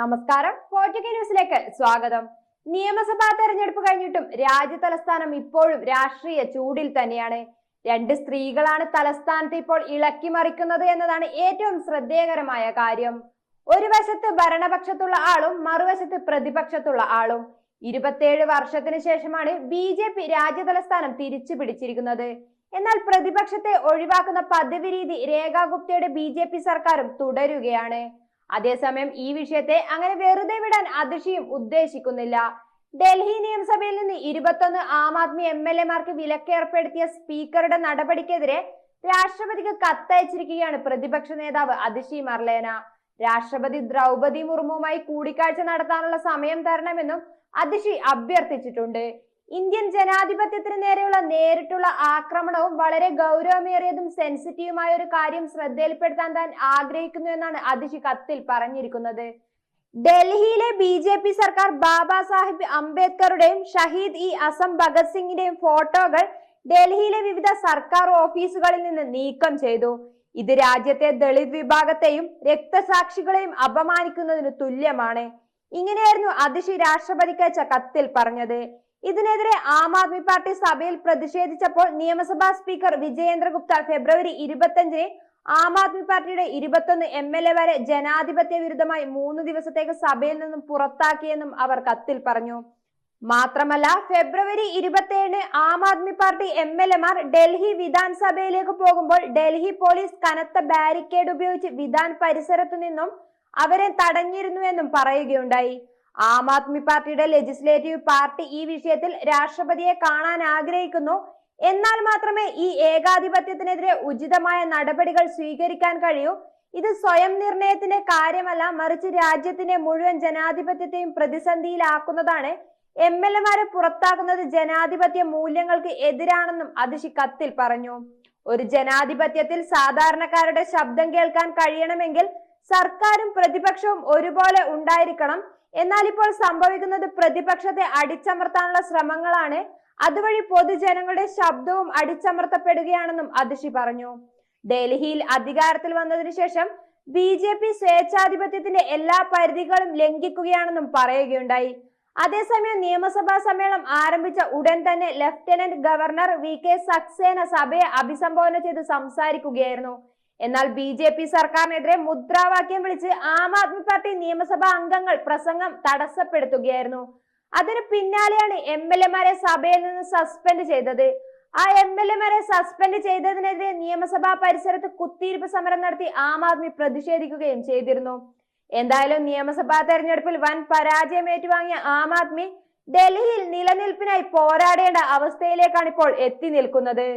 നമസ്കാരം. ന്യൂസിലേക്ക് സ്വാഗതം. നിയമസഭാ തെരഞ്ഞെടുപ്പ് കഴിഞ്ഞിട്ടും രാജ്യ തലസ്ഥാനം ഇപ്പോഴും രാഷ്ട്രീയ ചൂടിൽ തന്നെയാണ്. രണ്ട് സ്ത്രീകളാണ് തലസ്ഥാനത്ത് ഇപ്പോൾ ഇളക്കി മറിക്കുന്നത് എന്നതാണ് ഏറ്റവും ശ്രദ്ധേയകരമായ കാര്യം. ഒരു വശത്ത് ഭരണപക്ഷത്തുള്ള ആളും മറുവശത്ത് പ്രതിപക്ഷത്തുള്ള ആളും. ഇരുപത്തിയേഴ് വർഷത്തിന് ശേഷമാണ് ബി ജെ പി രാജ്യ തലസ്ഥാനം തിരിച്ചു പിടിച്ചിരിക്കുന്നത്. എന്നാൽ പ്രതിപക്ഷത്തെ ഒഴിവാക്കുന്ന പദവി രീതി രേഖാ ഗുപ്തയുടെ ബി ജെ പി സർക്കാരും തുടരുകയാണ്. അതേസമയം ഈ വിഷയത്തെ അങ്ങനെ വെറുതെ വിടാൻ അതിഷിയും ഉദ്ദേശിക്കുന്നില്ല. ഡൽഹി നിയമസഭയിൽ നിന്ന് ഇരുപത്തൊന്ന് ആം ആദ്മി എം എൽ എമാർക്ക് വിലക്കേർപ്പെടുത്തിയ സ്പീക്കറുടെ നടപടിക്കെതിരെ രാഷ്ട്രപതിക്ക് കത്തയച്ചിരിക്കുകയാണ് പ്രതിപക്ഷ നേതാവ് അതിഷി മർലേന. രാഷ്ട്രപതി ദ്രൗപതി മുർമുവുമായി കൂടിക്കാഴ്ച നടത്താനുള്ള സമയം തരണമെന്നും അതിഷി അഭ്യർത്ഥിച്ചിട്ടുണ്ട്. ഇന്ത്യൻ ജനാധിപത്യത്തിന് നേരെയുള്ള നേരിട്ടുള്ള ആക്രമണവും വളരെ ഗൗരവമേറിയതും സെൻസിറ്റീവുമായ ഒരു കാര്യം ശ്രദ്ധയിൽപ്പെടുത്താൻ താൻ ആഗ്രഹിക്കുന്നു എന്നാണ് അതിഷി കത്തിൽ പറഞ്ഞിരിക്കുന്നത്. ഡൽഹിയിലെ ബി ജെ പി സർക്കാർ ബാബാ സാഹിബ് അംബേദ്കറുടെയും ഷഹീദ് ഇ അസം ഭഗത് സിംഗിന്റെയും ഫോട്ടോകൾ ഡൽഹിയിലെ വിവിധ സർക്കാർ ഓഫീസുകളിൽ നിന്ന് നീക്കം ചെയ്തു. ഇത് രാജ്യത്തെ ദളിത് വിഭാഗത്തെയും രക്തസാക്ഷികളെയും അപമാനിക്കുന്നതിന് തുല്യമാണ്. ഇങ്ങനെയായിരുന്നു അതിഷി രാഷ്ട്രപതിക്ക് അയച്ച കത്തിൽ പറഞ്ഞത്. ഇതിനെതിരെ ആം ആദ്മി പാർട്ടി സഭയിൽ പ്രതിഷേധിച്ചപ്പോൾ നിയമസഭാ സ്പീക്കർ വിജയേന്ദ്ര ഗുപ്ത ഫെബ്രുവരി ഇരുപത്തിയഞ്ചിന് ആം ആദ്മി പാർട്ടിയുടെ ഇരുപത്തൊന്ന് എം എൽ എ വരെ ജനാധിപത്യ വിരുദ്ധമായി മൂന്ന് ദിവസത്തേക്ക് സഭയിൽ നിന്നും പുറത്താക്കിയെന്നും അവർ കത്തിൽ പറഞ്ഞു. മാത്രമല്ല ഫെബ്രുവരി ഇരുപത്തിയേഴിന് Aam Aadmi party M L എമാർ ഡൽഹി വിധാൻസഭയിലേക്ക് പോകുമ്പോൾ ഡൽഹി പോലീസ് കനത്ത ബാരിക്കേഡ് ഉപയോഗിച്ച് വിധാൻ പരിസരത്തു നിന്നും അവരെ തടഞ്ഞിരുന്നുവെന്നും പറയുകയുണ്ടായി. ആം ആദ്മി പാർട്ടിയുടെ ലെജിസ്ലേറ്റീവ് പാർട്ടി ഈ വിഷയത്തിൽ രാഷ്ട്രപതിയെ കാണാൻ ആഗ്രഹിക്കുന്നു. എന്നാൽ മാത്രമേ ഈ ഏകാധിപത്യത്തിനെതിരെ ഉചിതമായ നടപടികൾ സ്വീകരിക്കാൻ കഴിയൂ. ഇത് സ്വയം നിർണയത്തിന്റെ കാര്യമല്ല മറിച്ച് രാജ്യത്തിന്റെ മുഴുവൻ ജനാധിപത്യത്തെയും പ്രതിസന്ധിയിലാക്കുന്നതാണ്. എം എൽ എമാരെ പുറത്താക്കുന്നത് ജനാധിപത്യ മൂല്യങ്ങൾക്ക് എതിരാണെന്നും അതിഷി കത്തിൽ പറഞ്ഞു. ഒരു ജനാധിപത്യത്തിൽ സാധാരണക്കാരുടെ ശബ്ദം കേൾക്കാൻ കഴിയണമെങ്കിൽ സർക്കാരും പ്രതിപക്ഷവും ഒരുപോലെ ഉണ്ടായിരിക്കണം. എന്നാൽ ഇപ്പോൾ സംഭവിക്കുന്നത് പ്രതിപക്ഷത്തെ അടിച്ചമർത്താനുള്ള ശ്രമങ്ങളാണ്. അതുവഴി പൊതുജനങ്ങളുടെ ശബ്ദവും അടിച്ചമർത്തപ്പെടുകയാണെന്നും അതിഷി പറഞ്ഞു. ഡൽഹിയിൽ അധികാരത്തിൽ വന്നതിനു ശേഷം ബി ജെ പി സ്വേച്ഛാധിപത്യത്തിന്റെ എല്ലാ പരിധികളും ലംഘിക്കുകയാണെന്നും പറയുകയുണ്ടായി. അതേസമയം നിയമസഭാ സമ്മേളനം ആരംഭിച്ച ഉടൻ തന്നെ lieutenant governor V K Saxena സഭയെ അഭിസംബോധന ചെയ്ത് സംസാരിക്കുകയായിരുന്നു. എന്നാൽ ബി ജെ പി സർക്കാരിനെതിരെ മുദ്രാവാക്യം വിളിച്ച് ആം ആദ്മി പാർട്ടി നിയമസഭാ അംഗങ്ങൾ പ്രസംഗം തടസ്സപ്പെടുത്തുകയായിരുന്നു. അതിന് പിന്നാലെയാണ് എം എൽ എമാരെ സഭയിൽ നിന്ന് സസ്പെൻഡ് ചെയ്തത്. ആ എം എൽ എമാരെ സസ്പെൻഡ് ചെയ്തതിനെതിരെ നിയമസഭാ പരിസരത്ത് കുത്തിയിരിപ്പ് സമരം നടത്തി ആം ആദ്മി പ്രതിഷേധിക്കുകയും ചെയ്തിരുന്നു. എന്തായാലും നിയമസഭാ തെരഞ്ഞെടുപ്പിൽ വൻ പരാജയം ഏറ്റുവാങ്ങിയ ആം ആദ്മി ഡൽഹിയിൽ നിലനിൽപ്പിനായി പോരാടേണ്ട അവസ്ഥയിലേക്കാണ് ഇപ്പോൾ എത്തി നിൽക്കുന്നത്.